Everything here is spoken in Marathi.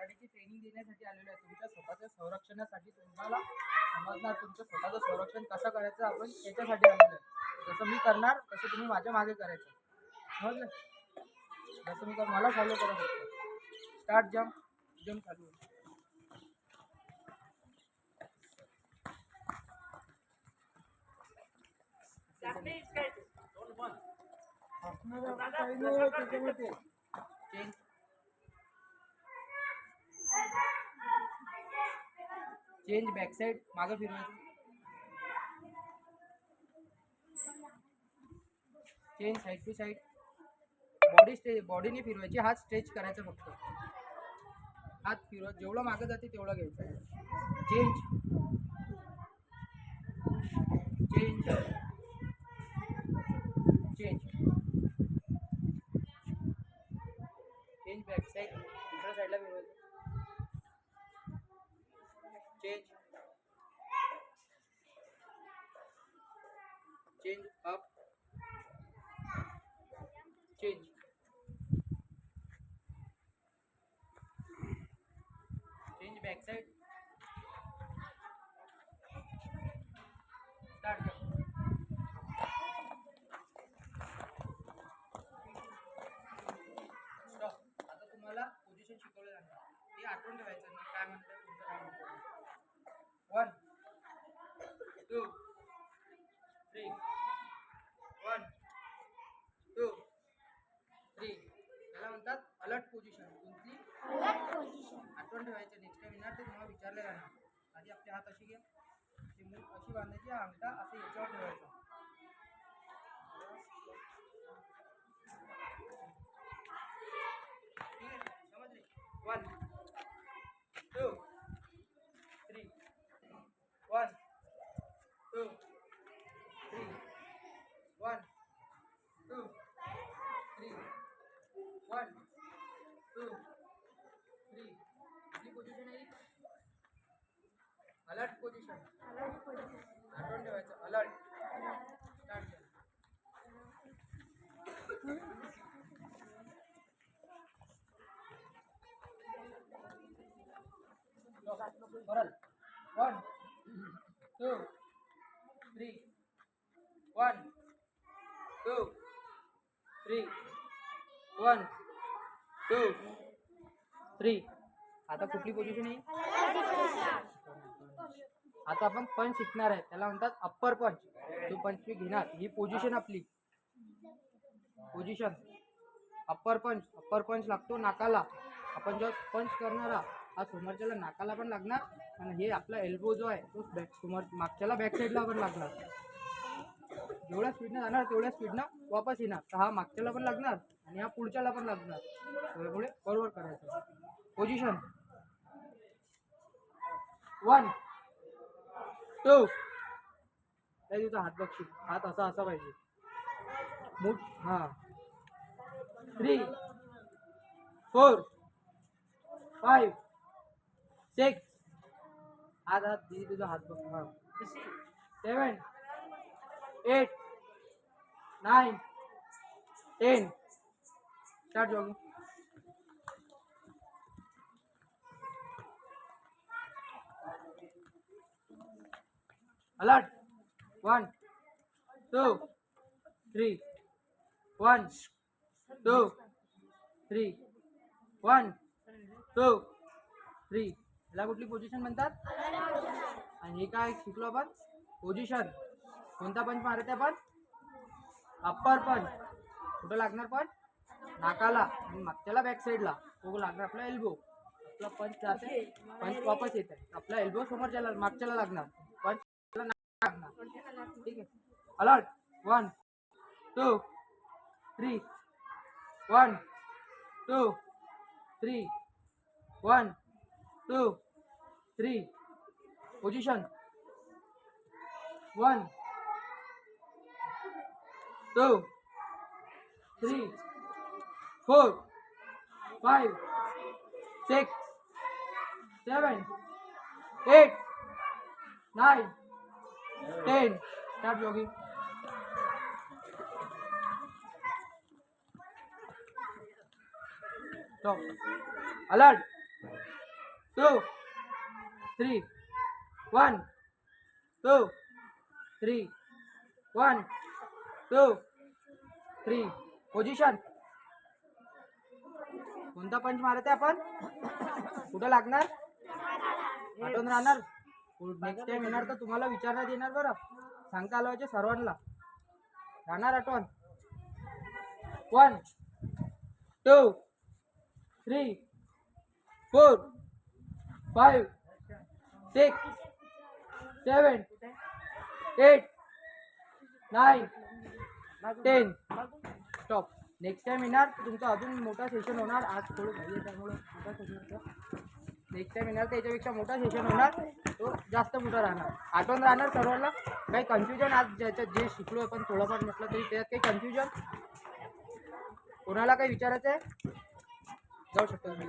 कराटेची ट्रेनिंग देण्यासाठी आलेलो आहे. तुमच्या स्वतःच्या संरक्षणासाठी तुम्हाला समजणार तुमचं स्वतःचं संरक्षण कसं करायचं आपण त्याच्यासाठी आलेलो आहे. जसं मी करणार तसं तुम्ही माझ्या मागे करायचं. समजलं? जसं मी मला फॉलो करा फक्त. स्टार्ट जम्प जम्प चालू चेंज चेंज बॅक साईड मागं फिरवायचं change side to side. Body stay बॉडीने फिरवायची हात स्ट्रेच करायचा फक्त. हात फिरवत जेवढं मागं जाते तेवढं घ्यायचं. Change. Change. Change. Change back side दुसऱ्या साईडला फिरवायचं. Change change up change change back side start stop आता तुम्हाला पोझिशन शिकवलं जाणार हे आठवून ठेवायचं काय म्हणतात तुमचं काय म्हणतोय one two three one two three याला म्हणतात अलर्ट पोझिशन कोणती? आठवण ठेवायचं. नेक्स्ट टाइम येणार ते तुम्हाला विचारलं जाणार आधी आपले हात अशी घ्या अशी बांधायची. हा अंगठा असं याच्यावर ठेवायचा ठीक आहे समजले one two three one two three one two three one two three किती पोझिशन आहे? अलर्ट पोझिशन आठवण ठेवायचं. अलर्ट स्टार्ट कर. परत one two three one two three one two three आता कुठली पोझिशन आहे? आता आपण पंच शिकणार आहे. त्याला म्हणतात अप्पर पंच तो पंच मी घेणार. ही पोझिशन आपली. Position upper punch upper punch लागतो नाकाला. आपण जेव्हा पंच करणारा हा समोरच्याला नाकाला पण लागणार आणि हे आपला एल्बो जो आहे तो बॅक समोर मागच्याला बॅक साईडला पण लागणार. जेवढ्या स्पीडनं जाणार तेवढ्या स्पीडनं वापस येणार. तर हा मागच्याला पण लागणार आणि हा पुढच्याला पण लागणार. त्यामुळे बरोबर करायचं. पोझिशन वन टू त्या तुझा हात बघशील. हात असा असा पाहिजे. मूठ हां. थ्री फोर फाईव्ह सिक्स हात हात दिदी तुझा हात बघ seven eight nine ten start jogging alert one two three one two three one two three याला कुठली पोझिशन म्हणतात? आणि हे काय शिकलो आपण? पोझिशन कोणता पंच मारते आपण? अप्पर पंच. कुठं लागणार पंच? नाकाला. आणि मागच्याला बॅक साईडला तो लागणार आपला एल्बो आपला पंच जाते. पंच वापस येत. आहे आपला एल्बो समोरच्याला मागच्याला लागणार. पंच लागणार. ठीक आहे. Alert one two three one two three one two, three. Position. One, two, three, four, five, six, seven, eight, nine, ten. Start jogging. Stop. Alert. Two three one. Two three one. Two three. Position कोणता पंच मारत आहे आपण? कुठं लागणार? आठवून राहणार? नेक्स्ट टाइम येणार तर तुम्हाला विचारण्यात येणार बरं. सांगता आलं पाहिजे सर्वांना. राहणार आठवण? One two three four five six seven eight nine ten stop next time येणार तुमचं तुमचा अजून मोठा सेशन होणार. आज थोडं पाहिजे त्यामुळं मोठा सेशन नेक्स्ट टाईम येणार त्याच्यापेक्षा मोठा सेशन होणार. तो जास्त मोठा राहणार. आठवण राहणार सर्वांना. काही कन्फ्युजन आज ज्याच्यात जे शिकलो आपण थोडंफार म्हटलं तरी त्यात काही कन्फ्युजन कोणाला काही विचारायचं आहे जाऊ शकतो. तुम्ही